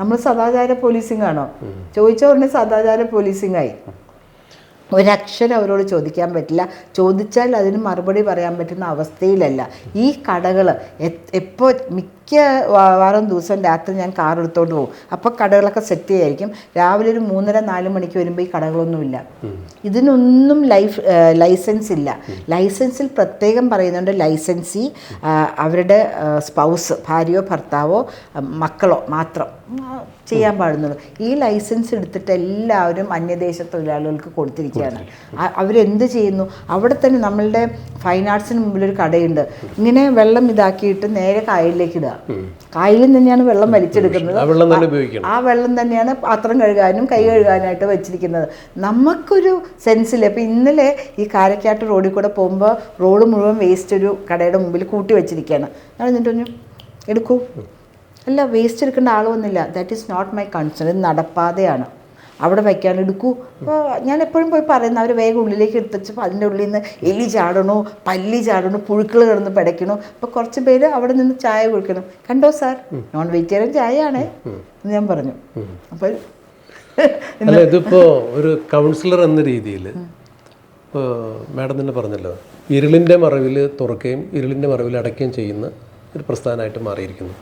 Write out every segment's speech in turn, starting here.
നമ്മൾ സദാചാര പോലീസിംഗ് ആണോ? ചോദിച്ച ഉടനെ സദാചാര പോലീസിംഗ് ആയി. ഒരക്ഷരം അവരോട് ചോദിക്കാൻ പറ്റില്ല. ചോദിച്ചാൽ അതിന് മറുപടി പറയാൻ പറ്റുന്ന അവസ്ഥയിലല്ല. ഈ കടകൾ എപ്പോൾ മിക്ക വാരം ദിവസം രാത്രി ഞാൻ കാർ എടുത്തോണ്ട് പോകും. അപ്പോൾ കടകളൊക്കെ സെറ്റ് ചെയ്യായിരിക്കും. രാവിലെ ഒരു മൂന്നര നാല് മണിക്ക് വരുമ്പോൾ ഈ കടകളൊന്നുമില്ല. ഇതിനൊന്നും ലൈഫ് ലൈസൻസ് ഇല്ല. ലൈസൻസിൽ പ്രത്യേകം പറയുന്നുണ്ട് ലൈസൻസി അവരുടെ സ്പൗസ് ഭാര്യയോ ഭർത്താവോ മക്കളോ മാത്രം. ചെയ്യാൻ പാടുന്നുള്ളൂ. ഈ ലൈസൻസ് എടുത്തിട്ട് എല്ലാവരും അന്യദേശ തൊഴിലാളികൾക്ക് കൊടുത്തിരിക്കുകയാണ് അവരെന്ത് ചെയ്യുന്നു? അവിടെ തന്നെ നമ്മളുടെ ഫൈൻ ആർട്സിന് മുമ്പിൽ ഒരു കടയുണ്ട്. ഇങ്ങനെ വെള്ളം ഇതാക്കിയിട്ട് നേരെ കായലിലേക്ക് ഇടുക. കായലിൽ തന്നെയാണ് വെള്ളം വലിച്ചെടുക്കുന്നത്. ആ വെള്ളം തന്നെയാണ് പാത്രം കഴുകാനും കൈ കഴുകാനായിട്ട് വെച്ചിരിക്കുന്നത്. നമുക്കൊരു സെൻസിൽ ഇപ്പം ഇന്നലെ ഈ കാരക്കാട്ട് റോഡിൽ കൂടെ പോകുമ്പോൾ റോഡ് മുഴുവൻ വേസ്റ്റ് ഒരു കടയുടെ മുമ്പിൽ കൂട്ടി വെച്ചിരിക്കുകയാണ്. ഞാൻ എന്നിട്ട് പറഞ്ഞു എടുക്കൂ. അല്ല വേസ്റ്റ് എടുക്കേണ്ട ആളൊന്നുമില്ല that is not my concern ഇത് നടപ്പാതെയാണ്. അവിടെ വയ്ക്കാൻ എടുക്കൂ. അപ്പോൾ ഞാൻ എപ്പോഴും പോയി പറയുന്ന അവർ വേഗം ഉള്ളിലേക്ക് എടുത്തപ്പോൾ അതിന്റെ ഉള്ളിൽ നിന്ന് എലി ചാടണോ പല്ലി ചാടണോ പുഴുക്കൾ കിടന്ന് പിടയ്ക്കണോ. അപ്പോൾ കുറച്ച് പേര് അവിടെ നിന്ന് ചായ കുടിക്കണം. കണ്ടോ സാർ? നോൺ വെജിറ്റേറിയൻ ചായയാണ്. എന്ന് ഞാൻ പറഞ്ഞു. അപ്പോൾ അല്ല ഇതിപ്പോ ഒരു കൗൺസിലർ എന്ന രീതിയിൽ ഇപ്പോൾ മാഡം തന്നെ പറഞ്ഞല്ലോ ഇരുളിന്റെ മറവിൽ തുറക്കുകയും ഇരുളിന്റെ മറവിൽ അടയ്ക്കുകയും ചെയ്യുന്ന ഒരു പ്രസ്ഥാനമായിട്ട് മാറിയിരിക്കുന്നു.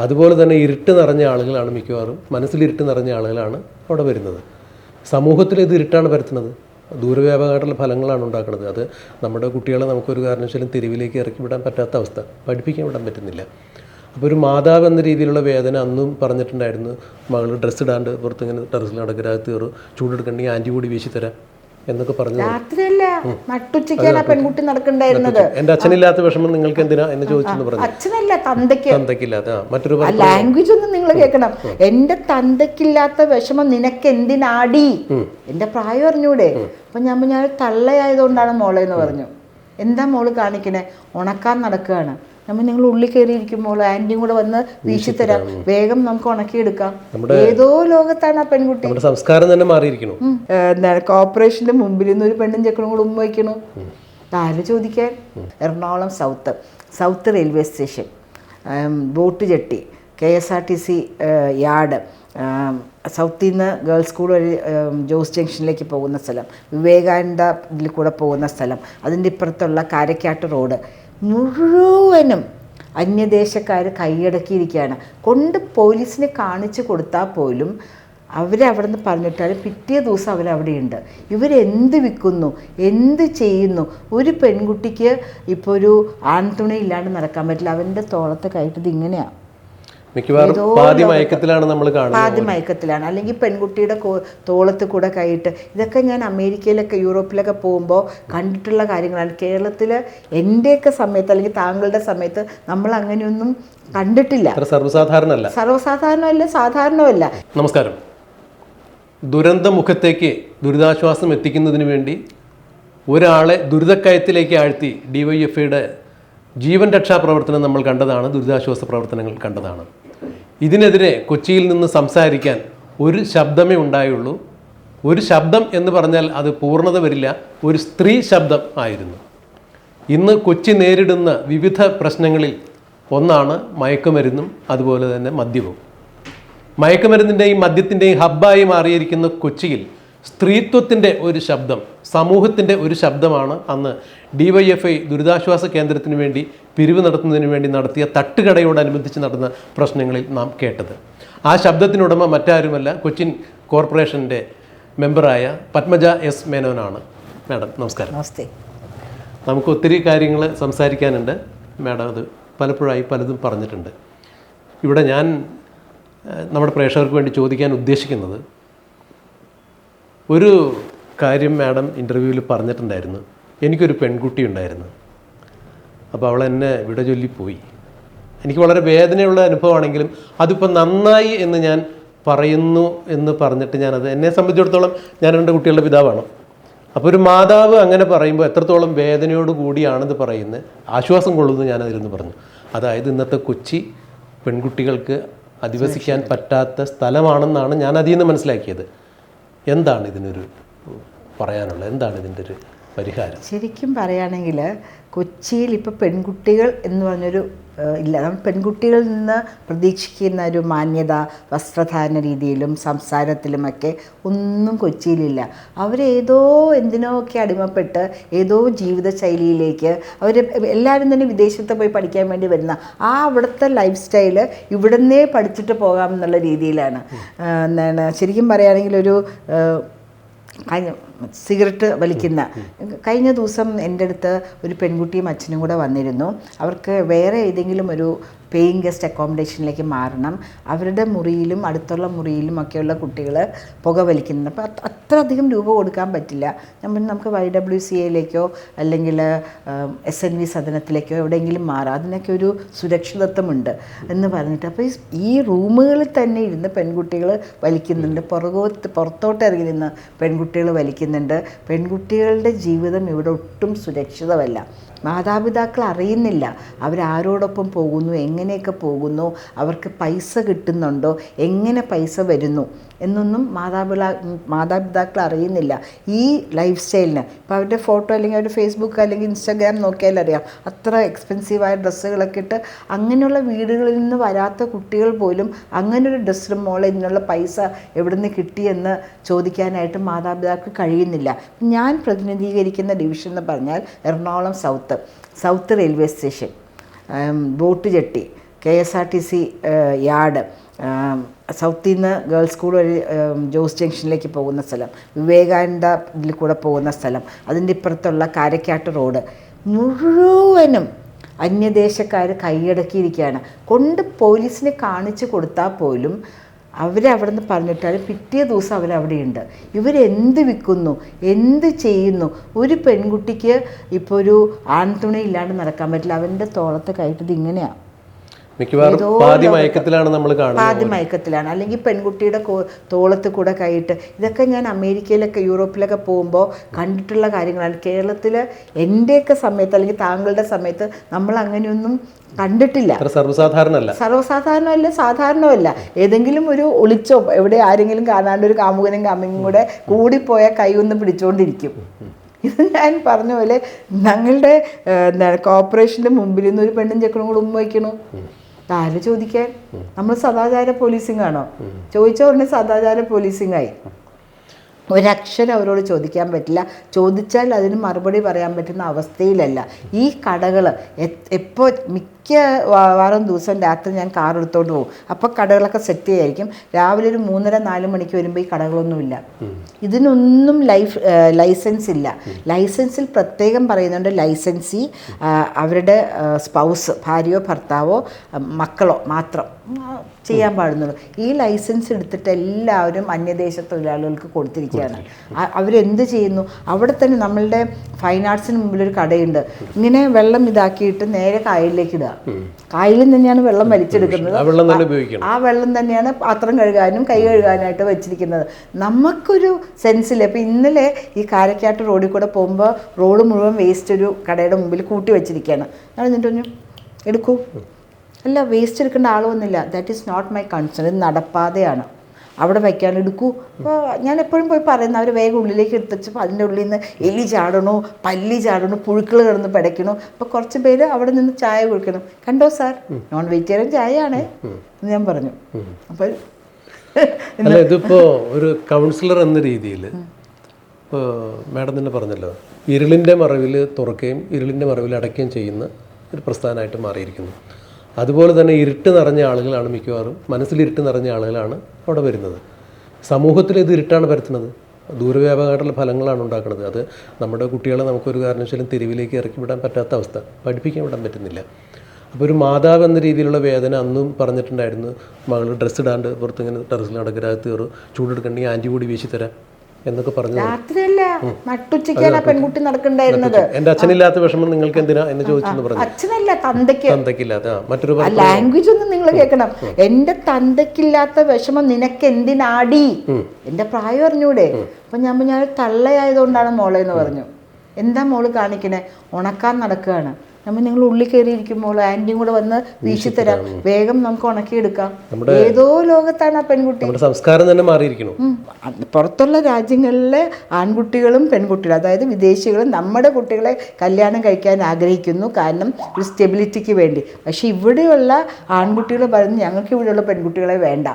അതുപോലെ തന്നെ ഇരുട്ട് നിറഞ്ഞ ആളുകളാണ് മിക്കവാറും. മനസ്സിൽ ഇരുട്ട് നിറഞ്ഞ ആളുകളാണ് അവിടെ വരുന്നത്. സമൂഹത്തിൽ ഇത് ഇരുട്ടാണ് പരത്തുന്നത്. ദൂരവ്യാപകമായിട്ടുള്ള ഫലങ്ങളാണ് ഉണ്ടാക്കുന്നത്. അത് നമ്മുടെ കുട്ടികളെ നമുക്കൊരു കാരണവശാലും തെരുവിലേക്ക് ഇറക്കി വിടാൻ പറ്റാത്ത അവസ്ഥ. പഠിപ്പിക്കാൻ വിടാൻ പറ്റുന്നില്ല. അപ്പോൾ ഒരു മാതാവ് എന്ന രീതിയിലുള്ള വേദന അന്നും പറഞ്ഞിട്ടുണ്ടായിരുന്നു. മകൾ ഡ്രസ്സ് ഇടാണ്ട് പുറത്തിങ്ങനെ ടെറസിൽ നടക്കരാകത്ത് കയറും ചൂടെടുക്കണമെങ്കിൽ ആന്റി കൂടി വീശി തരാം. എന്നൊക്കെ പറഞ്ഞു രാത്രിയല്ല. നട്ടുച്ചയ്ക്കാണ് പെൺകുട്ടി നടക്കണ്ടായിരുന്നത് എന്റെ അച്ഛനില്ലാത്ത വിഷമം നിങ്ങൾക്ക് എന്തിനാ എന്ന് ചോദിച്ചെന്ന് പറഞ്ഞു അച്ഛനല്ല തന്തയ്ക്ക്. തന്തയ്ക്കില്ലാത്ത. മറ്റൊരു ലാംഗ്വേജ് ഒന്നും നിങ്ങൾ കേൾക്കണം. എന്റെ തന്തയ്ക്കില്ലാത്ത വിഷമം നിനക്ക് എന്തിനാടി എന്റെ പ്രായം അറിഞ്ഞൂടെ? അപ്പൊ ഞാൻ ഞാൻ തള്ളയായതുകൊണ്ടാണ് മോളെ എന്ന് പറഞ്ഞു. എന്താ മോൾ കാണിക്കണേ? ഉണക്കാൻ നടക്കുകയാണ്. നമ്മൾ നിങ്ങൾ ഉള്ളിൽ കയറിയിരിക്കുമ്പോൾ ആന്റി കൂടെ വന്ന് വീശിത്തരാം. വേഗം നമുക്ക് ഉണക്കിയെടുക്കാം ഏതോ ലോകത്താണ് ആ പെൺകുട്ടി. സംസ്കാരം തന്നെ. ഏഹ് എന്താണ് കോർപ്പറേഷന്റെ മുമ്പിൽ നിന്ന് ഒരു പെണ്ണും ചെക്കനും കൂടെ ഉമ്മ വയ്ക്കണു. ആര് ചോദിക്കാൻ? Ernakulam South. South railway station. Boat jetty. K S R T C yard. സൗത്തിൽ നിന്ന് ഗേൾസ് സ്കൂൾ വഴി ജോസ് ജംഗ്ഷനിലേക്ക് പോകുന്ന സ്ഥലം. വിവേകാനന്ദ ഇതിൽ കൂടെ പോകുന്ന സ്ഥലം. അതിന്റെ ഇപ്പുറത്തുള്ള കാരക്കാട്ട് റോഡ്. മുഴുവനും അന്യദേശക്കാർ കൈയടക്കിയിരിക്കുകയാണ്. കൊണ്ട് പോലീസിനെ കാണിച്ചു കൊടുത്താൽ പോലും അവരവിടെ നിന്ന് പറഞ്ഞിട്ടാൽ പിറ്റേ ദിവസം അവരവിടെയുണ്ട് ഇവരെന്ത് വിൽക്കുന്നു? എന്ത് ചെയ്യുന്നു? ഒരു പെൺകുട്ടിക്ക് ഇപ്പോൾ ഒരു ആൺതുണി ഇല്ലാണ്ട് നടക്കാൻ പറ്റില്ല. അവന്റെ തോളത്തെ കയറ്റത് ഇങ്ങനെയാണ് മിക്കവാറും പാതി മയക്കത്തിലാണ് നമ്മൾ കാണുന്നത് പാതി മയക്കത്തിലാണ്. അല്ലെങ്കിൽ പെൺകുട്ടിയുടെ തോളത്ത് കൂടെ കൈയിട്ട് ഇതൊക്കെ ഞാൻ അമേരിക്കയിലൊക്കെ യൂറോപ്പിലൊക്കെ പോകുമ്പോൾ കണ്ടിട്ടുള്ള കാര്യങ്ങളാണ്. കേരളത്തിൽ എന്റെയൊക്കെ സമയത്ത് അല്ലെങ്കിൽ താങ്കളുടെ സമയത്ത് നമ്മൾ അങ്ങനെയൊന്നും കണ്ടിട്ടില്ല. സർവസാധാരണമല്ല. സർവസാധാരണമല്ല സാധാരണമല്ല. നമസ്കാരം. ദുരന്ത മുഖത്തേക്ക് ദുരിതാശ്വാസം എത്തിക്കുന്നതിന് വേണ്ടി ഒരാളെ ദുരിതക്കയത്തിലേക്ക് ആഴ്ത്തി ഡിവൈഎഫ്ഐയുടെ ജീവൻ രക്ഷാ പ്രവർത്തനം നമ്മൾ കണ്ടതാണ് ദുരിതാശ്വാസ പ്രവർത്തനങ്ങൾ കണ്ടതാണ്. ഇതിനെതിരെ കൊച്ചിയിൽ നിന്ന് സംസാരിക്കാൻ ഒരു ശബ്ദമേ ഉണ്ടായുള്ളൂ. ഒരു ശബ്ദം എന്ന് പറഞ്ഞാൽ അത് പൂർണത വരില്ല ഒരു സ്ത്രീ ശബ്ദം ആയിരുന്നു. ഇന്ന് കൊച്ചി നേരിടുന്ന വിവിധ പ്രശ്നങ്ങളിൽ ഒന്നാണ് മയക്കുമരുന്നും അതുപോലെ തന്നെ മദ്യവും. മയക്കുമരുന്നിന്റെയും മദ്യത്തിന്റെയും ഹബ്ബായി മാറിയിരിക്കുന്ന കൊച്ചിയിൽ സ്ത്രീത്വത്തിന്റെ ഒരു ശബ്ദം സമൂഹത്തിന്റെ ഒരു ശബ്ദമാണ് അന്ന് ഡിവൈഎഫ്ഐ ദുരിതാശ്വാസ കേന്ദ്രത്തിന് വേണ്ടി പിരിവ് നടത്തുന്നതിന് വേണ്ടി നടത്തിയ തട്ടുകടയോടനുബന്ധിച്ച് നടന്ന പ്രശ്നങ്ങളിൽ നാം കേട്ടത്. ആ ശബ്ദത്തിനുടമ മറ്റാരുമല്ല കൊച്ചിൻ കോർപ്പറേഷന്റെ മെമ്പറായ പത്മജ എസ് മേനോനാണ്. മാഡം നമസ്കാരം. നമസ്തേ. നമുക്ക് ഒത്തിരി കാര്യങ്ങൾ സംസാരിക്കാനുണ്ട്. മാഡം അത് പലപ്പോഴായി പലതും പറഞ്ഞിട്ടുണ്ട്. ഇവിടെ ഞാൻ നമ്മുടെ പ്രേക്ഷകർക്ക് വേണ്ടി ചോദിക്കാൻ ഉദ്ദേശിക്കുന്നത് ഒരു കാര്യം മാഡം ഇന്റർവ്യൂവിൽ പറഞ്ഞിട്ടുണ്ടായിരുന്നു. എനിക്കൊരു പെൺകുട്ടി ഉണ്ടായിരുന്നു. അപ്പോൾ അവൾ എന്നെ വിട ചൊല്ലിപ്പോയി എനിക്ക് വളരെ വേദനയുള്ള അനുഭവമാണെങ്കിലും അതിപ്പോൾ നന്നായി എന്ന് ഞാൻ പറയുന്നു എന്ന് പറഞ്ഞിട്ട് ഞാനത് എന്നെ സംബന്ധിച്ചിടത്തോളം ഞാൻ രണ്ട് കുട്ടികളുടെ പിതാവാണ്. അപ്പോൾ ഒരു മാതാവ് അങ്ങനെ പറയുമ്പോൾ എത്രത്തോളം വേദനയോട് കൂടിയാണെന്ന് പറയുന്നത് ആശ്വാസം കൊള്ളുന്നു ഞാൻ അതിലെന്ന് പറഞ്ഞു. അതായത് ഇന്നത്തെ കൊച്ചി പെൺകുട്ടികൾക്ക് അധിവസിക്കാൻ പറ്റാത്ത സ്ഥലമാണെന്നാണ് ഞാൻ അതിൽ നിന്ന് മനസ്സിലാക്കിയത്. എന്താണ് ഇതിനൊരു പറയാനുള്ളത്? എന്താണ് ഇതിന്റെ ഒരു പരിഹാരം? ശരിക്കും പറയുകയാണെങ്കിൽ കൊച്ചിയിൽ ഇപ്പോൾ പെൺകുട്ടികൾ എന്ന് പറഞ്ഞൊരു ഇല്ല. നമ്മൾ പെൺകുട്ടികളിൽ നിന്ന് പ്രതീക്ഷിക്കുന്ന ഒരു മാന്യത വസ്ത്രധാരണ രീതിയിലും സംസാരത്തിലുമൊക്കെ ഒന്നും കൊച്ചിയിലില്ല. അവരേതോ എന്തിനോ ഒക്കെ അടിമപ്പെട്ട് ഏതോ ജീവിതശൈലിയിലേക്ക് അവർ എല്ലാവരും തന്നെ വിദേശത്ത് പോയി പഠിക്കാൻ വേണ്ടി വരുന്ന ആ അവിടുത്തെ ലൈഫ് സ്റ്റൈൽ ഇവിടുന്നേ പഠിച്ചിട്ട് പോകാം എന്നുള്ള രീതിയിലാണ്. എന്താണ്? ശരിക്കും പറയുകയാണെങ്കിൽ ഒരു സിഗരറ്റ് വലിക്കുന്ന. കഴിഞ്ഞ ദിവസം എന്റെ അടുത്ത് ഒരു പെൺകുട്ടിയും അച്ഛനും കൂടെ വന്നിരുന്നു. അവർക്ക് വേറെ ഏതെങ്കിലും ഒരു പേയിങ് ഗസ്റ്റ് അക്കോമഡേഷനിലേക്ക് മാറണം. അവരുടെ മുറിയിലും അടുത്തുള്ള മുറിയിലും ഒക്കെയുള്ള കുട്ടികൾ പുക വലിക്കുന്നുണ്ട് അപ്പോൾ അത് അത്ര അധികം രൂപ കൊടുക്കാൻ പറ്റില്ല. പറഞ്ഞു നമുക്ക് വൈ ഡബ്ല്യു സി എയിലേക്കോ അല്ലെങ്കിൽ എസ് എൻ വി സദനത്തിലേക്കോ എവിടെയെങ്കിലും മാറാം. അതിനൊക്കെ ഒരു സുരക്ഷിതത്വമുണ്ട് എന്ന് പറഞ്ഞിട്ട്. അപ്പോൾ ഈ- റൂമുകളിൽ തന്നെ ഇരുന്ന് പെൺകുട്ടികൾ വലിക്കുന്നുണ്ട്. പുറകോത്ത് പുറത്തോട്ട് ഇറങ്ങി നിന്ന് പെൺകുട്ടികൾ വലിക്കുന്നുണ്ട്. പെൺകുട്ടികളുടെ ജീവിതം ഇവിടെ ഒട്ടും സുരക്ഷിതമല്ല. മാതാപിതാക്കൾ അറിയുന്നില്ല. അവരാരോടൊപ്പം പോകുന്നു? എങ്ങനെയൊക്കെ പോകുന്നു? അവർക്ക് പൈസ കിട്ടുന്നുണ്ടോ? എങ്ങനെ പൈസ വരുന്നു? എന്നൊന്നും മാതാപിതാ മാതാപിതാക്കൾ അറിയുന്നില്ല. ഈ ലൈഫ് സ്റ്റൈലിന് ഇപ്പോൾ അവരുടെ ഫോട്ടോ അല്ലെങ്കിൽ അവരുടെ ഫേസ്ബുക്ക് അല്ലെങ്കിൽ ഇൻസ്റ്റാഗ്രാം നോക്കിയാൽ അറിയാം. അത്ര എക്സ്പെൻസീവായ ഡ്രസ്സുകളൊക്കെ ഇട്ട് അങ്ങനെയുള്ള വീടുകളിൽ നിന്ന് വരാത്ത കുട്ടികൾ പോലും അങ്ങനൊരു ഡ്രസ്സിന് മോളെ ഇതിനുള്ള പൈസ എവിടെ നിന്ന് കിട്ടിയെന്ന് ചോദിക്കാനായിട്ട് മാതാപിതാക്കൾ കഴിയുന്നില്ല. ഞാൻ പ്രതിനിധീകരിക്കുന്ന ഡിവിഷൻ എന്ന് പറഞ്ഞാൽ Ernakulam South South railway station boat jetty K S R T C yard. സൗത്തിൽ നിന്ന് ഗേൾസ് സ്കൂൾ വഴി ജോസ് ജംഗ്ഷനിലേക്ക് പോകുന്ന സ്ഥലം വിവേകാനന്ദ ഇതിൽ കൂടെ പോകുന്ന സ്ഥലം അതിന്റെ ഇപ്പുറത്തുള്ള കാരക്കാട്ട് റോഡ്. മുഴുവനും അന്യദേശക്കാർ കൈയടക്കിയിരിക്കുകയാണ്. കൊണ്ട് പോലീസിനെ കാണിച്ചു കൊടുത്താൽ പോലും അവരവിടെ നിന്ന് പറഞ്ഞിട്ടാൽ പിറ്റേ ദിവസം അവരവിടെയുണ്ട് ഇവരെന്ത് വിൽക്കുന്നു എന്ത് ചെയ്യുന്നു? ഒരു പെൺകുട്ടിക്ക് ഇപ്പോൾ ഒരു ആൺതുണി ഇല്ലാണ്ട് നടക്കാൻ പറ്റില്ല. അവന്റെ തോളത്തെ കയറ്റത് ഇങ്ങനെയാണ് മിക്കവാറും പാതി മയക്കത്തിലാണ് നമ്മൾ കാണുന്നത് പാതി മയക്കത്തിലാണ്. അല്ലെങ്കിൽ പെൺകുട്ടിയുടെ തോളത്ത് കൂടെ കൈയിട്ട്. ഇതൊക്കെ ഞാൻ അമേരിക്കയിലൊക്കെ യൂറോപ്പിലൊക്കെ പോകുമ്പോൾ കണ്ടിട്ടുള്ള കാര്യങ്ങളാണ്. കേരളത്തിൽ എന്റെയൊക്കെ സമയത്ത് അല്ലെങ്കിൽ താങ്കളുടെ സമയത്ത് നമ്മൾ അങ്ങനെയൊന്നും കണ്ടിട്ടില്ല. സർവസാധാരണമല്ല. സർവസാധാരണമല്ല സാധാരണമല്ല. ഏതെങ്കിലും ഒരു ഒളിച്ചോ എവിടെ ആരെങ്കിലും കാണാണ്ട് ഒരു കാമുകനും കാമുകനും കൂടെ കൂടിപ്പോയ കൈ ഒന്ന് പിടിച്ചുകൊണ്ടിരിക്കും ഇത് ഞാൻ പറഞ്ഞ പോലെ ഞങ്ങളുടെ എന്താണ് കോർപ്പറേഷന്റെ മുമ്പിൽ നിന്ന് ഒരു പെണ്ണും ചെക്കനും കൂടെ ഉമ്മ വയ്ക്കണു. ആര് ചോദിക്കാൻ? നമ്മൾ സദാചാര പോലീസിംഗ് ആണോ? ചോദിച്ച ഉടനെ സദാചാര പോലീസിംഗ് ആയി. ഒരക്ഷരം അവരോട് ചോദിക്കാൻ പറ്റില്ല. ചോദിച്ചാൽ അതിന് മറുപടി പറയാൻ പറ്റുന്ന അവസ്ഥയിലല്ല. ഈ കടകൾ എപ്പോൾ മിക്ക വാറും ദിവസം രാത്രി ഞാൻ കാർ എടുത്തോണ്ട് പോകും. അപ്പോൾ കടകളൊക്കെ സെറ്റ് ചെയ്യായിരിക്കും. രാവിലെ ഒരു മൂന്നര നാല് മണിക്ക് വരുമ്പോൾ ഈ കടകളൊന്നുമില്ല. ഇതിനൊന്നും ലൈഫ് ലൈസൻസ് ഇല്ല. ലൈസൻസിൽ പ്രത്യേകം പറയുന്നുണ്ട് ലൈസൻസി അവരുടെ സ്പൗസ് ഭാര്യയോ ഭർത്താവോ മക്കളോ മാത്രം. ചെയ്യാൻ പാടുന്നുള്ളൂ. ഈ ലൈസൻസ് എടുത്തിട്ട് എല്ലാവരും അന്യദേശ തൊഴിലാളികൾക്ക് കൊടുത്തിരിക്കുകയാണ് അവരെന്ത് ചെയ്യുന്നു? അവിടെ തന്നെ നമ്മളുടെ ഫൈൻ ആർട്സിന് മുമ്പിൽ ഒരു കടയുണ്ട്. ഇങ്ങനെ വെള്ളം ഇതാക്കിയിട്ട് നേരെ കായലിലേക്ക് ഇടുക. കായലിൽ തന്നെയാണ് വെള്ളം വലിച്ചെടുക്കുന്നത്. ആ വെള്ളം തന്നെയാണ് പാത്രം കഴുകാനും കൈ കഴുകാനായിട്ട് വെച്ചിരിക്കുന്നത്. നമുക്കൊരു സെൻസിൽ ഇപ്പം ഇന്നലെ ഈ കാരക്കാട്ട് റോഡിൽ കൂടെ പോകുമ്പോൾ റോഡ് മുഴുവൻ വേസ്റ്റ് ഒരു കടയുടെ മുമ്പിൽ കൂട്ടി വെച്ചിരിക്കുകയാണ്. ഞാൻ എന്നിട്ട് പറഞ്ഞു എടുക്കൂ. അല്ല വേസ്റ്റ് എടുക്കേണ്ട ആൾ വന്നില്ല that is not my concern ഇത് നടപ്പാതെയാണ്. അവിടെ വയ്ക്കാൻ എടുക്കൂ. അപ്പോൾ ഞാൻ എപ്പോഴും പോയി പറയുന്ന അവർ വേഗം ഉള്ളിലേക്ക് എടുത്തുവച്ചപ്പോൾ അതിന്റെ ഉള്ളിൽ നിന്ന് എലി ചാടണു പല്ലി ചാടണു പുഴുക്കൾ കിടന്ന് പിടയ്ക്കണോ. അപ്പോൾ കുറച്ച് പേര് അവിടെ നിന്ന് ചായ കുടിക്കണം. കണ്ടോ സാർ? Non vegetarian ചായയാണേ. എന്ന് ഞാൻ പറഞ്ഞു. അപ്പോൾ അല്ല ഇതിപ്പോ ഒരു കൗൺസിലർ എന്ന രീതിയിൽ ഇപ്പോൾ മാഡം തന്നെ പറഞ്ഞല്ലോ ഇരുളിന്റെ മറവിൽ തുറക്കുകയും ഇരുളിന്റെ മറവിൽ അടയ്ക്കുകയും ചെയ്യുന്ന ഒരു പ്രസ്ഥാനമായിട്ട് മാറിയിരിക്കുന്നു. അതുപോലെ തന്നെ ഇരുട്ട് നിറഞ്ഞ ആളുകളാണ് മിക്കവാറും. മനസ്സിൽ ഇരുട്ട് നിറഞ്ഞ ആളുകളാണ് അവിടെ വരുന്നത്. സമൂഹത്തിൽ ഇത് ഇരുട്ടാണ് പരത്തുന്നത്. ദൂരവ്യാപകമായിട്ടുള്ള ഫലങ്ങളാണ് ഉണ്ടാക്കുന്നത്. അത് നമ്മുടെ കുട്ടികളെ നമുക്കൊരു കാരണവശാലും തെരുവിലേക്ക് ഇറക്കി വിടാൻ പറ്റാത്ത അവസ്ഥ. പഠിപ്പിക്കാൻ വിടാൻ പറ്റുന്നില്ല. അപ്പോൾ ഒരു മാതാവ് എന്ന രീതിയിലുള്ള വേദന അന്നും പറഞ്ഞിട്ടുണ്ടായിരുന്നു. മകൾ ഡ്രസ്സ് ഇടാണ്ട് പുറത്തിങ്ങനെ ടെറസിൽ നടക്കരുത് കയറും ചൂടെടുക്കണമെങ്കിൽ ആന്റി കൂടി വീശി തരാം എന്നൊക്കെ പറഞ്ഞു രാത്രിയല്ല? നട്ടുച്ചയ്ക്കാണ് ആ പെൺകുട്ടി നടക്കണ്ടായിരുന്നത്. എന്റെ അച്ഛനില്ലാത്ത വിഷമം നിങ്ങൾക്ക് എന്തിനാ എന്ന് ചോദിച്ചെന്ന് പറഞ്ഞു. അച്ഛനല്ല തന്തയ്ക്ക്. തന്തയ്ക്കില്ലാത്ത. മറ്റൊരു ലാംഗ്വേജ് ഒന്നും നിങ്ങൾ കേൾക്കണം. എന്റെ തന്തയ്ക്കില്ലാത്ത വിഷമം നിനക്ക് എന്തിനാടി? എന്റെ പ്രായം അറിഞ്ഞൂടെ? അപ്പൊ ഞാൻ ഞാൻ തള്ളയായതുകൊണ്ടാണ് മോളെ എന്ന് പറഞ്ഞു. എന്താ മോൾ കാണിക്കണേ? ഉണക്കാൻ നടക്കുകയാണ്. നമ്മൾ നിങ്ങൾ ഉള്ളിൽ കയറിയിരിക്കുമ്പോൾ ആന്റിയും കൂടെ വന്ന് വീശിത്തരാം. വേഗം നമുക്ക് ഉണക്കിയെടുക്കാം. ഏതോ ലോകത്താണ് ആ പെൺകുട്ടി. സംസ്കാരം തന്നെ മാറിയിരിക്കുന്നു. പുറത്തുള്ള രാജ്യങ്ങളിലെ ആൺകുട്ടികളും പെൺകുട്ടികളും അതായത് വിദേശികളും നമ്മുടെ കുട്ടികളെ കല്യാണം കഴിക്കാൻ ആഗ്രഹിക്കുന്നു കാരണം ഒരു സ്റ്റെബിലിറ്റിക്ക് വേണ്ടി. പക്ഷെ ഇവിടെയുള്ള ആൺകുട്ടികൾ പറയുന്നത് ഞങ്ങൾക്ക് ഇവിടെയുള്ള പെൺകുട്ടികളെ വേണ്ട.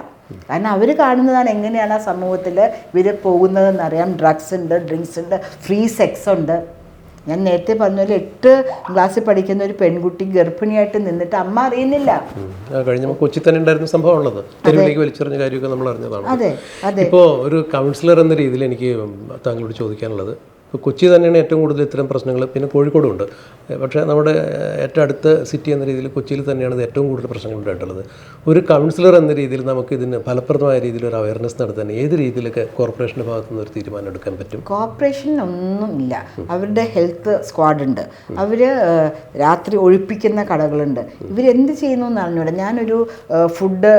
കാരണം അവർ കാണുന്നതാണ് എങ്ങനെയാണ് ആ സമൂഹത്തിൽ ഇവർ പോകുന്നതെന്നറിയാം ഡ്രഗ്സ് ഉണ്ട് ഡ്രിങ്ക്സ് ഉണ്ട് ഫ്രീ സെക്സ് ഉണ്ട്. ഞാൻ നേരത്തെ പറഞ്ഞ പോലെ എട്ട് ക്ലാസ്സിൽ പഠിക്കുന്ന ഒരു പെൺകുട്ടി ഗർഭിണിയായിട്ട് നിന്നിട്ട് അമ്മ അറിയുന്നില്ല. കഴിഞ്ഞ കൊച്ചി തന്നെ ഉണ്ടായിരുന്ന സംഭവം ഉള്ളത് തെരുവിലേക്ക് വലിച്ചെറിഞ്ഞ കാര്യമൊക്കെ നമ്മൾ അറിഞ്ഞതാണ് അതെ അതെ. ഇപ്പോൾ ഒരു കൗൺസിലർ എന്ന രീതിയിൽ എനിക്ക് താങ്കളോട് ചോദിക്കാനുള്ളത്. കൊച്ചി തന്നെയാണ് ഏറ്റവും കൂടുതൽ ഇത്തരം പ്രശ്നങ്ങൾ. പിന്നെ കോഴിക്കോടും ഉണ്ട് പക്ഷേ നമ്മുടെ ഏറ്റവും അടുത്ത സിറ്റി എന്ന രീതിയിൽ കൊച്ചിയിൽ തന്നെയാണ് ഇത് ഏറ്റവും കൂടുതൽ പ്രശ്നങ്ങൾ ഉണ്ടായിട്ടുള്ളത്. ഒരു കൗൺസിലർ എന്ന രീതിയിൽ നമുക്ക് ഇതിന് ഫലപ്രദമായ രീതിയിൽ ഒരു അവയർനെസ് നടത്താൻ ഏത് രീതിയിലൊക്കെ കോർപ്പറേഷന്റെ ഭാഗത്തു നിന്ന് ഒരു തീരുമാനം എടുക്കാൻ പറ്റും? കോർപ്പറേഷൻ ഒന്നുമില്ല അവരുടെ ഹെൽത്ത് സ്ക്വാഡ് ഉണ്ട്. അവർ രാത്രി ഒഴിപ്പിക്കുന്ന കടകളുണ്ട്. ഇവരെന്ത് ചെയ്യുന്നു എന്ന് അറിഞ്ഞൂടെ. ഞാനൊരു ഫുഡ്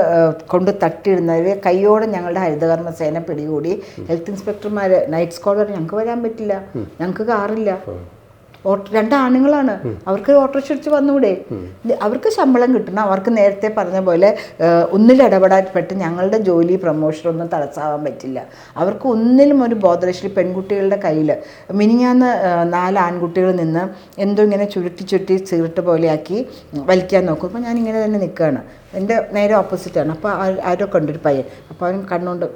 കൊണ്ട് തട്ടിയിടുന്നത് കൈയോടെ ഞങ്ങളുടെ ഹരിതകർമ്മ സേന പിടികൂടി ഹെൽത്ത് ഇൻസ്പെക്ടർമാർ നൈറ്റ് സ്ക്വാഡ് ഞങ്ങൾക്ക് വരാൻ പറ്റില്ല. ഞങ്ങൾക്ക് കാറില്ല. ഓട്ടോ രണ്ട് ആണുങ്ങളാണ് അവർക്ക് ഓട്ടോറിക്ഷ അടിച്ച് വന്നൂടെ. അവർക്ക് ശമ്പളം കിട്ടണം. അവർക്ക് നേരത്തെ പറഞ്ഞ പോലെ ഒന്നിൽ ഇടപെടാപ്പെട്ട് ഞങ്ങളുടെ ജോലി പ്രൊമോഷൻ ഒന്നും തടസ്സാവാൻ പറ്റില്ല. അവർക്ക് ഒന്നിലും ഒരു ബോധരക്ഷി പെൺകുട്ടികളുടെ കയ്യിൽ മിനിങ്ങാന്ന് നാല് ആൺകുട്ടികൾ നിന്ന് എന്തോ ഇങ്ങനെ ചുരുട്ടി ചുരുട്ടി സിഗരറ്റ് പോലെയാക്കി വലിക്കാൻ നോക്കും. അപ്പോൾ ഞാൻ ഇങ്ങനെ തന്നെ നിൽക്കുകയാണ് എന്റെ നേരെ ഓപ്പോസിറ്റാണ് അപ്പോൾ ആരോ കണ്ടൊരു പയ്യൻ. അപ്പോൾ അവൻ കണ്ണുകൊണ്ട്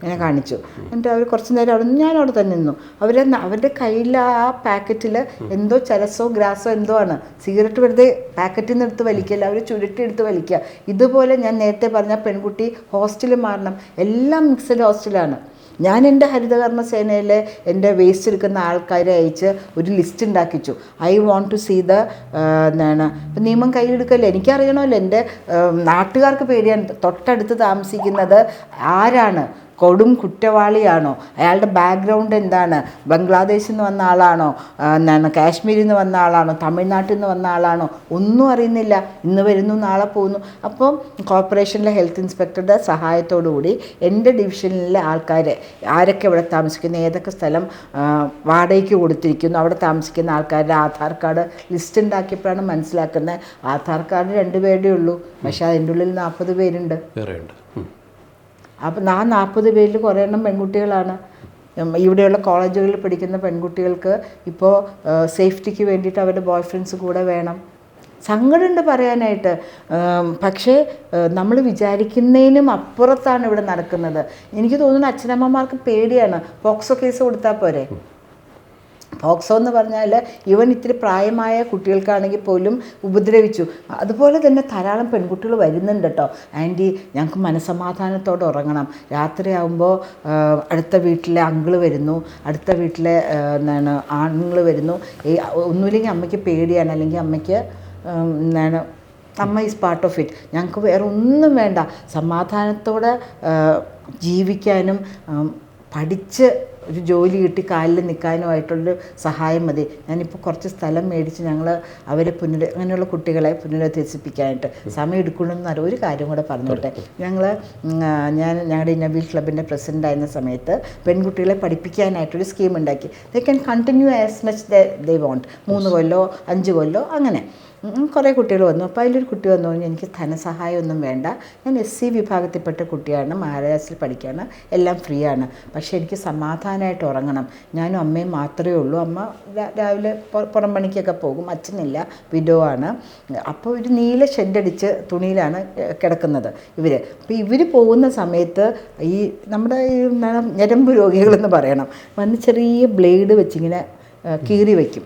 ഇങ്ങനെ കാണിച്ചു. എന്നിട്ട് അവർ കുറച്ച് നേരം അവിടെ ഞാൻ അവിടെ തന്നെ നിന്നു. അവർ അവരുടെ കയ്യിൽ ആ പാക്കറ്റിൽ എന്തോ ചരസോ ഗ്രാസോ എന്തോ ആണ്. സിഗരറ്റ് വെറുതെ പാക്കറ്റിൽ നിന്ന് എടുത്ത് വലിക്കല്ല അവർ ചുരുട്ടി എടുത്ത് വലിക്കുക ഇതുപോലെ ഞാൻ നേരത്തെ പറഞ്ഞ പെൺകുട്ടി ഹോസ്റ്റലിൽ മാറണം. എല്ലാം മിക്സഡ് ഹോസ്റ്റലാണ്. ഞാൻ എന്റെ ഹരിതകർമ്മ സേനയിലെ എന്റെ വേസ്റ്റ് എടുക്കുന്ന ആൾക്കാരെ അയച്ച് ഒരു list ഉണ്ടാക്കിച്ചു. I want to see the എന്താണ് ഇപ്പം നിയമം കയ്യിലെടുക്കല്ലേ? എനിക്കറിയണമല്ലോ എന്റെ നാട്ടുകാർക്ക് പേടിയാണ്. തൊട്ടടുത്ത് താമസിക്കുന്നത് ആരാണ്? കൊടും കുറ്റവാളിയാണോ? അയാളുടെ ബാക്ക്ഗ്രൗണ്ട് എന്താണ്? ബംഗ്ലാദേശിൽ നിന്ന് വന്ന ആളാണോ? എന്താണ് കാശ്മീരിൽ നിന്ന് വന്ന ആളാണോ? തമിഴ്നാട്ടിൽ നിന്ന് വന്ന ആളാണോ? ഒന്നും അറിയുന്നില്ല. ഇന്ന് വരുന്നു നാളെ പോകുന്നു. അപ്പം കോർപ്പറേഷനിലെ ഹെൽത്ത് ഇൻസ്പെക്ടറുടെ സഹായത്തോടു കൂടി എന്റെ ഡിവിഷനിലെ ആൾക്കാരെ ആരൊക്കെ ഇവിടെ താമസിക്കുന്നു? ഏതൊക്കെ സ്ഥലം വാടകയ്ക്ക് കൊടുത്തിരിക്കുന്നു? അവിടെ താമസിക്കുന്ന ആൾക്കാരുടെ ആധാർ കാർഡ് ലിസ്റ്റ് ഉണ്ടാക്കിയപ്പോഴാണ് മനസ്സിലാക്കുന്നത്. ആധാർ കാർഡ് രണ്ട് പേരുടെ ഉള്ളൂ പക്ഷേ അതിന്റെ ഉള്ളിൽ നാൽപ്പത് പേരുണ്ട്. അപ്പം ആ നാൽപ്പത് പേരിൽ കുറേ എണ്ണം പെൺകുട്ടികളാണ്. ഇവിടെയുള്ള കോളേജുകളിൽ പഠിക്കുന്ന പെൺകുട്ടികൾക്ക് ഇപ്പോൾ സേഫ്റ്റിക്ക് വേണ്ടിയിട്ട് അവരുടെ ബോയ് ഫ്രണ്ട്സ് കൂടെ വേണം. സങ്കടമുണ്ട് പറയാനായിട്ട്. പക്ഷേ നമ്മൾ വിചാരിക്കുന്നതിനും അപ്പുറത്താണ് ഇവിടെ നടക്കുന്നത്. എനിക്ക് തോന്നുന്നു അച്ഛനമ്മമാർക്ക് പേടിയാണ്. പോക്സോ കേസ് കൊടുത്താൽ പോരെ? പോക്സോ എന്ന് പറഞ്ഞാൽ ഇവൻ ഇത്തിരി പ്രായമായ കുട്ടികൾക്കാണെങ്കിൽ പോലും ഉപദ്രവിച്ചു. അതുപോലെ തന്നെ ധാരാളം പെൺകുട്ടികൾ വരുന്നുണ്ട് കേട്ടോ. ആന്റി ഞങ്ങൾക്ക് മനസമാധാനത്തോടെ ഉറങ്ങണം. രാത്രിയാകുമ്പോൾ അടുത്ത വീട്ടിലെ അങ്കിൾ വരുന്നു. അടുത്ത വീട്ടിലെ എന്താണ് ആണുങ്ങൾ വരുന്നു. ഒന്നുമില്ലെങ്കിൽ അമ്മയ്ക്ക് പേടിയാണ്. അല്ലെങ്കിൽ അമ്മയ്ക്ക് എന്താണ് അമ്മ ഈസ് പാർട്ട് ഓഫ് ഇറ്റ് ഞങ്ങൾക്ക് വേറെ ഒന്നും വേണ്ട. സമാധാനത്തോടെ ജീവിക്കാനും പഠിച്ച് ഒരു ജോലി കിട്ടി കാലിൽ നിൽക്കാനുമായിട്ടുള്ളൊരു സഹായം മതി. ഞാനിപ്പോൾ കുറച്ച് സ്ഥലം മേടിച്ച് ഞങ്ങൾ അവരെ പുനര അങ്ങനെയുള്ള കുട്ടികളെ പുനരധിവസിപ്പിക്കാനായിട്ട് സമയം എടുക്കണമെന്ന് ഒരു കാര്യം കൂടെ പറഞ്ഞോട്ടെ. ഞങ്ങൾ ഞാൻ ഞങ്ങളുടെ നബീൽ ക്ലബിന്റെ പ്രസിഡന്റ് ആയിരുന്ന സമയത്ത് പെൺകുട്ടികളെ പഠിപ്പിക്കാനായിട്ടൊരു സ്കീം ഉണ്ടാക്കി. They can continue as much they want മൂന്ന് കൊല്ലോ അഞ്ച് കൊല്ലോ അങ്ങനെ. കുറേ കുട്ടികൾ വന്നു. അപ്പോൾ അതിലൊരു കുട്ടി വന്നു പറഞ്ഞു എനിക്ക് ധനസഹായമൊന്നും വേണ്ട. ഞാൻ എസ് സി വിഭാഗത്തിൽപ്പെട്ട കുട്ടിയാണ്. മഹാരാഷ്ട്രയിൽ പഠിക്കുകയാണ്. എല്ലാം ഫ്രീ ആണ് പക്ഷേ എനിക്ക് സമാധാനമായിട്ട് ഉറങ്ങണം. ഞാനും അമ്മയും മാത്രമേ ഉള്ളൂ. അമ്മ രാവിലെ പുറം പണിക്കൊക്കെ പോകും. അച്ഛനില്ല. വിഡോ ആണ്. അപ്പോൾ ഒരു നീല ഷെഡടിച്ച് തുണിയിലാണ് കിടക്കുന്നത് ഇവർ അപ്പോൾ ഇവർ പോകുന്ന സമയത്ത് ഈ നമ്മുടെ ഈ ഞരമ്പ് രോഗികളെന്ന് പറയണം. വന്ന് ചെറിയ ബ്ലേഡ് വെച്ചിങ്ങനെ കീറി വയ്ക്കും.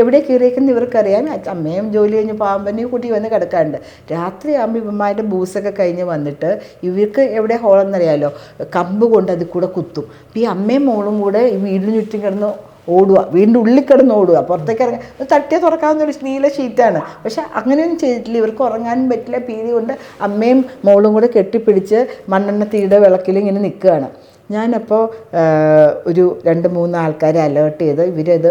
എവിടെ കീറി എവിടെ കീറിയേക്കുന്ന ഇവർക്കറിയാം. അമ്മയും ജോലി കഴിഞ്ഞ് പാമ്പനെയും കൂട്ടി വന്ന് കിടക്കാറുണ്ട്. രാത്രിയാകുമ്പോൾ ഇവന്മാരുടെ ബൂസൊക്കെ കഴിഞ്ഞ് വന്നിട്ട് ഇവർക്ക് എവിടെ ഹോളെന്നറിയാലോ? കമ്പ് കൊണ്ട് അതിൽ കൂടെ കുത്തും. അപ്പോൾ ഈ അമ്മയും മോളും കൂടെ ഈ വീടിന് ചുറ്റും കിടന്ന് ഓടുക വീണ്ടും ഉള്ളിൽ കിടന്ന് ഓടുക പുറത്തേക്ക് ഇറങ്ങാൻ തട്ടിയ തുറക്കാവുന്ന ഒരു നീല ഷീറ്റാണ്. പക്ഷെ അങ്ങനെയൊന്നും ചെയ്തിട്ടില്ല. ഇവർക്ക് ഉറങ്ങാനും പറ്റില്ല. പീതി കൊണ്ട് അമ്മയും മോളും കൂടെ കെട്ടിപ്പിടിച്ച് മണ്ണെണ്ണ തീയുടെ വിളക്കിൽ ഇങ്ങനെ നിൽക്കുകയാണ്. ഞാനപ്പോൾ ഒരു രണ്ട് മൂന്ന് ആൾക്കാരെ അലേർട്ട് ചെയ്ത് ഇവരത്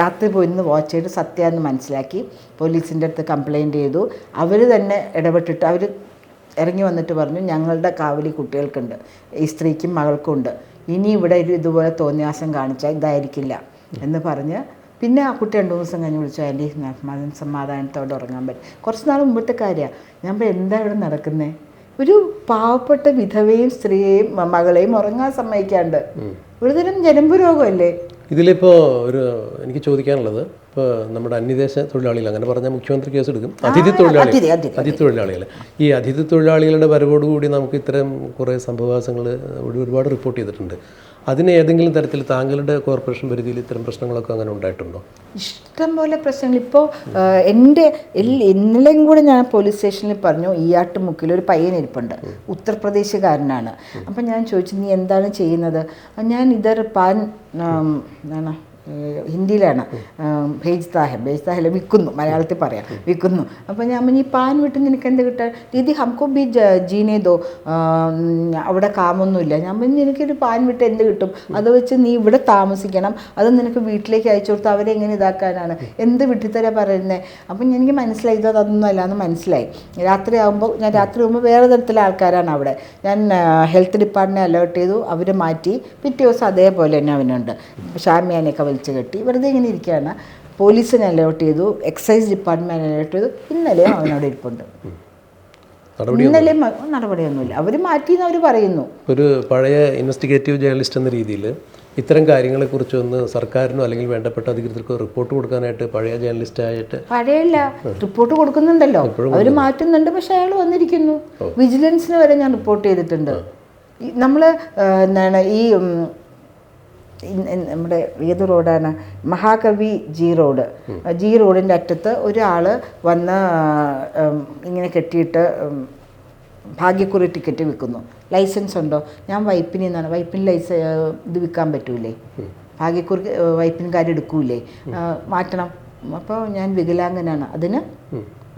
രാത്രി പോയി നിന്ന് വാച്ച് ചെയ്ത് സത്യമെന്ന് മനസ്സിലാക്കി. പോലീസിന്റെ അടുത്ത് കംപ്ലയിന്റ് ചെയ്തു. അവർ തന്നെ ഇടപെട്ടിട്ട് അവർ ഇറങ്ങി വന്നിട്ട് പറഞ്ഞു ഞങ്ങളുടെ കാവലി കുട്ടികൾക്കുണ്ട്. ഈ സ്ത്രീക്കും മകൾക്കും ഉണ്ട് ഇനി ഇവിടെ ഒരു ഇതുപോലെ തോന്നിയാസം കാണിച്ചാൽ ഇതായിരിക്കില്ല. എന്ന് പറഞ്ഞ് പിന്നെ ആ കുട്ടി രണ്ട് ദിവസം കഴിഞ്ഞ് വിളിച്ചു ആന്റി സമാധാനത്തോടെ ഉറങ്ങാൻ പറ്റും. കുറച്ച് നാൾ മുമ്പത്തെ കാര്യമാണ് ഞാൻ ഇപ്പോൾ എന്താ ഇവിടെ നടക്കുന്നത് ഒരു പാവപ്പെട്ട വിധവയും സ്ത്രീയെയും മകളെയും ഉറങ്ങാൻ സമ്മതിക്കാണ്ട്. ഒരുതരം ജനമ്പു രോഗമല്ലേ? ഇതിലിപ്പോൾ ഒരു എനിക്ക് ചോദിക്കാനുള്ളത് ഇപ്പോൾ നമ്മുടെ അന്യദേശ തൊഴിലാളികൾ അങ്ങനെ പറഞ്ഞാൽ മുഖ്യമന്ത്രി കേസ് എടുക്കും. അതിഥി തൊഴിലാളികൾ. അതിഥി തൊഴിലാളികൾ. ഈ അതിഥി തൊഴിലാളികളുടെ വരവോടുകൂടി നമുക്ക് ഇത്തരം കുറേ സംഭവവാസങ്ങൾ ഒരുപാട് റിപ്പോർട്ട് ചെയ്തിട്ടുണ്ട്. അതിന് ഏതെങ്കിലും തരത്തിൽ താങ്കളുടെ കോർപ്പറേഷൻ പരിധിയിൽ ഇത്തരം പ്രശ്നങ്ങളൊക്കെ അങ്ങനെ ഉണ്ടായിട്ടുണ്ടോ? ഇഷ്ടം പോലെ പ്രശ്നങ്ങൾ. ഇപ്പോൾ എന്റെ ഇന്നലെയും കൂടെ ഞാൻ പോലീസ് സ്റ്റേഷനിൽ പറഞ്ഞു ഈയാട്ടുമുക്കിൽ ഒരു പയ്യൻ ഇരിപ്പുണ്ട്. ഉത്തർപ്രദേശുകാരനാണ്. അപ്പം ഞാൻ ചോദിച്ചു നീ എന്താണ് ചെയ്യുന്നത്? ഞാൻ ഇതർ പാൻ എന്താണ് ഹിന്ദിയിലാണ്. ഭേജ് ഹെ ഭേജ്താ ഹെ വിൽക്കുന്നു. മലയാളത്തിൽ പറയാം. വിൽക്കുന്നു. അപ്പോൾ ഞാൻ ഈ പാൻ വിട്ട് നിനക്ക് എന്ത് കിട്ടാൻ? ദീദി ഹംകോ ബി ജീനേതോ അവിടെ കാമൊന്നുമില്ല. ഞാൻ പറഞ്ഞു എനിക്കൊരു പാൻ വിട്ട് എന്ത് കിട്ടും? അത് വെച്ച് നീ ഇവിടെ താമസിക്കണം. അത് നിനക്ക് വീട്ടിലേക്ക് അയച്ചു കൊടുത്ത് അവരെ എങ്ങനെ ഇതാക്കാനാണ്? എന്ത് വിട്ടിത്തര പറയുന്നത് അപ്പം എനിക്ക് മനസ്സിലായി. ഇത് അതൊന്നും അല്ല എന്ന് മനസ്സിലായി. രാത്രി ആകുമ്പോൾ ഞാൻ രാത്രി ആകുമ്പോൾ വേറെ തരത്തിലെ ആൾക്കാരാണ് അവിടെ. ഞാൻ ഹെൽത്ത് ഡിപ്പാർട്ട്മെന്റ് അലേർട്ട് ചെയ്തു. അവർ മാറ്റി പിറ്റേ ദിവസം അതേപോലെ തന്നെ അവനുണ്ട്. ഷാമിയാനെയൊക്കെ വലിച്ചു കെട്ടി വെറുതെ ഇങ്ങനെ ഇരിക്കുകയാണ്. പോലീസിനെ അലേർട്ട് ചെയ്തു എക്സൈസ് ഡിപ്പാർട്ട്മെന്റ് അലേർട്ട് ചെയ്തു. ഇന്നലെയും അവനവിടെ ഇരിപ്പുണ്ട്. ഇന്നലെയും നടപടിയൊന്നുമില്ല. അവർ മാറ്റിയെന്ന് അവർ പറയുന്നു. ഒരു പഴയ ഇൻവെസ്റ്റിഗേറ്റീവ് ജേർണലിസ്റ്റ് എന്ന രീതിയിൽ ഇത്തരം കാര്യങ്ങളെക്കുറിച്ചൊന്ന് സർക്കാരിനോ അല്ലെങ്കിൽ വേണ്ടപ്പെട്ട അധികൃതർക്കോ റിപ്പോർട്ട് കൊടുക്കാനായിട്ട് പഴയ ജേർണലിസ്റ്റ് ആയിട്ട് പഴയല്ല റിപ്പോർട്ട് കൊടുക്കുന്നുണ്ടല്ലോ. അവർ മാറ്റുന്നുണ്ട് പക്ഷെ അയാൾ വന്നിരിക്കുന്നു. വിജിലൻസിന് വരെ ഞാൻ റിപ്പോർട്ട് ചെയ്തിട്ടുണ്ട്. നമ്മൾ എന്താണ് ഈ നമ്മുടെ ഏത് റോഡാണ്? മഹാകവി ജി റോഡ്. ജി റോഡിന്റെ അറ്റത്ത് ഒരാൾ വന്ന് ഇങ്ങനെ കെട്ടിയിട്ട് ഭാഗ്യക്കുറി ടിക്കറ്റ് വിൽക്കുന്നു. ലൈസൻസ് ഉണ്ടോ? ഞാൻ വൈപ്പിനിൽ നിന്നാണ്. വൈപ്പിന് ലൈസ ഇത് വിൽക്കാൻ പറ്റൂലേ? ഭാഗ്യക്കുറി വൈപ്പിൻകാർ എടുക്കൂലേ? മാറ്റണം. അപ്പോൾ ഞാൻ വികലാംഗനാണ്. അതിന്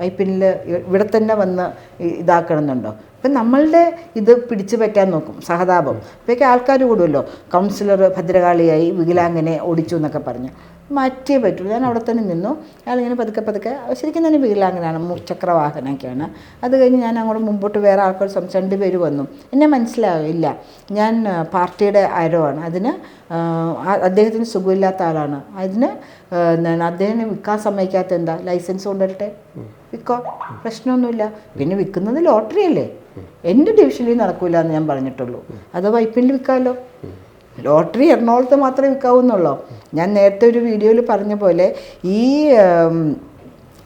വൈപ്പിനിൽ ഇവിടെ തന്നെ വന്ന് ഇതാക്കണം ഇതാക്കണമെന്നുണ്ടോ? ഇപ്പം നമ്മളുടെ ഇത് പിടിച്ചു പറ്റാൻ നോക്കും സഹതാപം. ഇപ്പോഴൊക്കെ ആൾക്കാർ കൂടുമല്ലോ കൗൺസിലർ ഭദ്രകാളിയായി വികലാംഗനെ ഓടിച്ചു എന്നൊക്കെ പറഞ്ഞു. മാറ്റിയേ പറ്റുള്ളൂ ഞാൻ അവിടെ തന്നെ നിന്നു. അയാളിങ്ങനെ പതുക്കെ പതുക്കെ ശരിക്കും തന്നെ വികലാംഗനാണ് മുച്ചക്ര വാഹനമൊക്കെയാണ്. അത് കഴിഞ്ഞ് ഞാൻ അങ്ങോട്ട് മുമ്പോട്ട് വേറെ ആൾക്കാർ സംസാരിച്ച് രണ്ട് പേര് വന്നു. എന്നെ മനസ്സിലാവില്ല ഞാൻ പാർട്ടിയുടെ ആരോ ആണ് അതിന് അദ്ദേഹത്തിന് സുഖമില്ലാത്ത ആളാണ്. അതിന് എന്താണ് അദ്ദേഹം വിൽക്കാൻ സമ്മതിക്കാത്ത എന്താ? ലൈസൻസ് കൊണ്ടുവരട്ടെ? വിൽക്കോ? പ്രശ്നമൊന്നുമില്ല. പിന്നെ വിൽക്കുന്നത് ലോട്ടറി അല്ലേ എന്റെ ഡിവിഷനിൽ നടക്കില്ല എന്ന് ഞാൻ പറഞ്ഞിട്ടുള്ളൂ. അത് വൈപ്പിനിൽ വിൽക്കാമല്ലോ. ലോട്ടറി എറണാകുളത്ത് മാത്രമേ വിൽക്കാവുന്നുള്ളൂ? ഞാൻ നേരത്തെ ഒരു വീഡിയോയിൽ പറഞ്ഞ പോലെ ഈ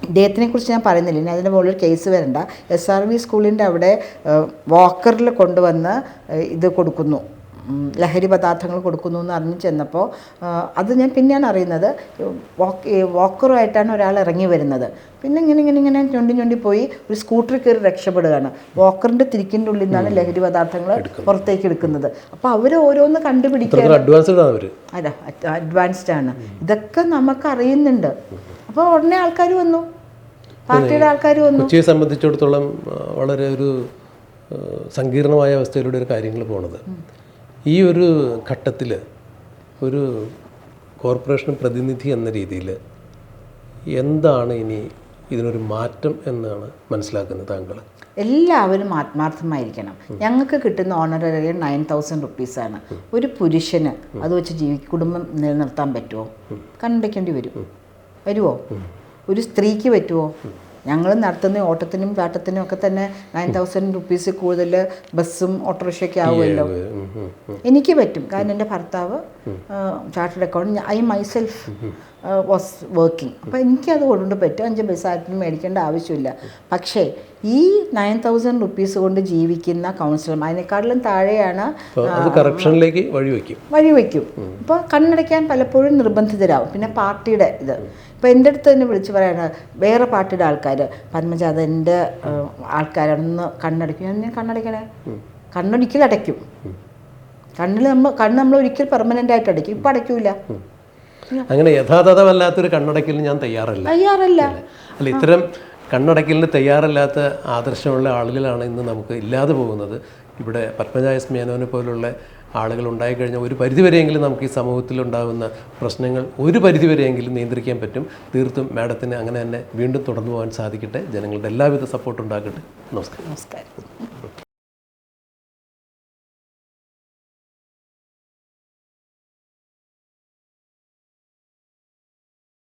ഇദ്ദേഹത്തിനെ കുറിച്ച് ഞാൻ പറയുന്നില്ല. ഇനി അതിന്റെ മുകളിൽ കേസ് വരണ്ട. എസ് ആർ വി സ്കൂളിന്റെ അവിടെ വാക്കറിൽ കൊണ്ടുവന്ന് ഇത് കൊടുക്കുന്നു. ലഹരി പദാർത്ഥങ്ങൾ കൊടുക്കുന്നു എന്ന് അറിഞ്ഞ് ചെന്നപ്പോൾ അത് ഞാൻ പിന്നെയാണ് അറിയുന്നത്. വാക്ക് വോക്കറുമായിട്ടാണ് ഒരാൾ ഇറങ്ങി വരുന്നത്. പിന്നെ ഇങ്ങനെ ഇങ്ങനെ ഇങ്ങനെ ചുണ്ടി ചുണ്ടി പോയി ഒരു സ്കൂട്ടറിൽ കയറി രക്ഷപ്പെടുകയാണ്. വാക്കറിന്റെ തിരിക്കിന്റെ ഉള്ളിൽ നിന്നാണ് ലഹരി പദാർത്ഥങ്ങൾ പുറത്തേക്ക് എടുക്കുന്നത്. അപ്പോൾ അവർ ഓരോന്ന് കണ്ടുപിടിക്കുക അല്ല അഡ്വാൻസ്ഡ് ആണ്. ഇതൊക്കെ നമുക്ക് അറിയുന്നുണ്ട്. അപ്പോൾ ഉടനെ ആൾക്കാർ വന്നു. പാർട്ടിയുടെ ആൾക്കാർ വന്നു. കൊച്ചിയെ സംബന്ധിച്ചിടത്തോളം വളരെ ഒരു സങ്കീർണമായ അവസ്ഥയിലൂടെ ഒരു കാര്യങ്ങൾ പോണത്. ഈ ഒരു ഘട്ടത്തിൽ ഒരു കോർപ്പറേഷൻ പ്രതിനിധി എന്ന രീതിയിൽ എന്താണ് ഇനി ഇതിനൊരു മാറ്റം എന്നാണ് മനസ്സിലാക്കുന്നത് താങ്കൾ? എല്ലാവരും ആത്മാർത്ഥമായിരിക്കണം. ഞങ്ങൾക്ക് കിട്ടുന്ന ഓണററി നയൻ തൗസൻഡ് റുപ്പീസാണ് ഒരു പുരുഷന് അത് വെച്ച് ജീവി കുടുംബം നിലനിർത്താൻ പറ്റുമോ കണ്ടയ്ക്കേണ്ടി വരും. വരുമോ ഒരു സ്ത്രീക്ക് പറ്റുമോ ഞങ്ങൾ നടത്തുന്ന ഓട്ടത്തിനും ചാട്ടത്തിനും ഒക്കെ തന്നെ നയൻ തൗസൻഡ് റുപ്പീസ് കൂടുതൽ ബസ്സും ഓട്ടോറിക്ഷയൊക്കെ ആവുമല്ലോ. എനിക്ക് പറ്റും. കാരണം എന്റെ ഭർത്താവ് chartered account I myself was working അപ്പോൾ എനിക്കത് കൊണ്ട് പറ്റും. അഞ്ച് പൈസ ആർക്കും മേടിക്കേണ്ട ആവശ്യമില്ല. പക്ഷേ ഈ നയൻ തൗസൻഡ് റുപ്പീസ് കൊണ്ട് ജീവിക്കുന്ന കൗൺസിലർ അതിനേക്കാട്ടിലും താഴെയാണ് കറപ്ഷനിലേക്ക് വഴിവെക്കും. വഴിവെക്കും. ഇപ്പോൾ കണ്ണടയ്ക്കാൻ പലപ്പോഴും നിർബന്ധിതരാകും പിന്നെ പാർട്ടിയുടെ ഇത്. ഇപ്പോൾ എന്റെ അടുത്ത് തന്നെ വിളിച്ച് പറയാണ് വേറെ പാർട്ടിയുടെ ആൾക്കാർ പത്മജ അതെന്റെ ആൾക്കാരാണെന്ന് കണ്ണടയ്ക്കും. ഞാൻ ഞാൻ കണ്ണടയ്ക്കണേ? കണ്ണൊരിക്കൽ അടയ്ക്കും. കണ്ണിൽ നമ്മൾ കണ്ണ് നമ്മൾ ഒരിക്കൽ പെർമനന്റ് ആയിട്ട് അടയ്ക്കും. ഇപ്പം അടയ്ക്കൂല അങ്ങനെ യഥാതഥമല്ലാത്തൊരു കണ്ണടയ്ക്കലിന് ഞാൻ തയ്യാറല്ല. തയ്യാറല്ല. അല്ല? ഇത്തരം കണ്ണടയ്ക്കലിന് തയ്യാറല്ലാത്ത ആദർശമുള്ള ആളുകളാണ് ഇന്ന് നമുക്ക് ഇല്ലാതെ പോകുന്നത്. ഇവിടെ പത്മജായ മേനോനെ പോലുള്ള ആളുകൾ ഉണ്ടായിക്കഴിഞ്ഞാൽ ഒരു പരിധിവരെയെങ്കിലും നമുക്ക് ഈ സമൂഹത്തിൽ ഉണ്ടാകുന്ന പ്രശ്നങ്ങൾ ഒരു പരിധിവരെയെങ്കിലും നിയന്ത്രിക്കാൻ പറ്റും. തീർത്തും മാഡത്തിന് അങ്ങനെ തന്നെ വീണ്ടും തുടർന്നു പോകാൻ സാധിക്കട്ടെ. ജനങ്ങളുടെ എല്ലാവിധ സപ്പോർട്ട് ഉണ്ടാകട്ടെ. നമസ്കാരം. നമസ്കാരം.